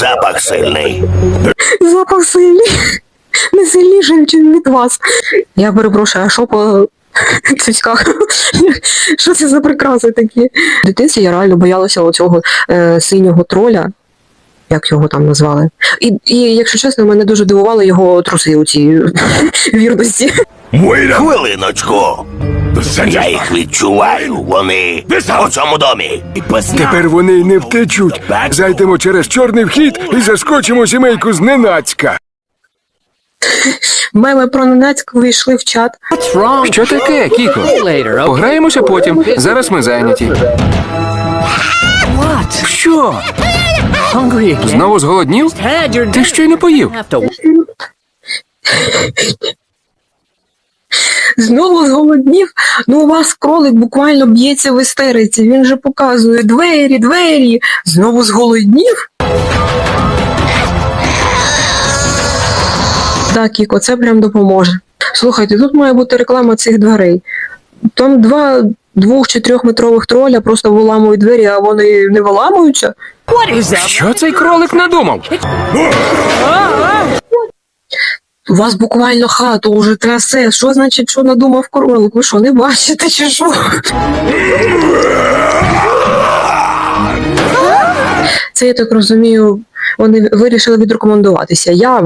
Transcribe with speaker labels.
Speaker 1: Запах сильний.
Speaker 2: Запах сильний. Не сильніший, ніж від вас. Я перепрошую, а що по цицьках? Що це за прикраси такі? В дитинстві я реально боялася оцього е, синього троля. Як його там назвали? І, і якщо чесно, мене дуже дивували його труси у цій вірності.
Speaker 1: Хвилиночку. Я їх відчуваю. Вони у цьому домі.
Speaker 3: Тепер вони й не втечуть. Зайдемо через чорний вхід і заскочимо сімейку зненацька.
Speaker 2: Меми про ненацьку вийшли в чат.
Speaker 4: Що таке, Кіко? Пограємося потім. Зараз ми зайняті. Що? Знову зголоднів? Ти щойно поїв.
Speaker 2: Знову зголоднів. Ну, у вас кролик буквально б'ється в істериці. Він же показує двері, двері. Знову зголоднів. Так, Кіко, це прям допоможе. Слухайте, тут має бути реклама цих дверей. Там два двох чи трьохметрових троля просто виламують двері, а вони не виламуються.
Speaker 4: Що цей кролик надумав?
Speaker 2: У вас буквально хату уже трасе. Що значить, що надумав кролик? Ви що, не бачите чи що? Це я так розумію, вони вирішили відрекомендуватися. Я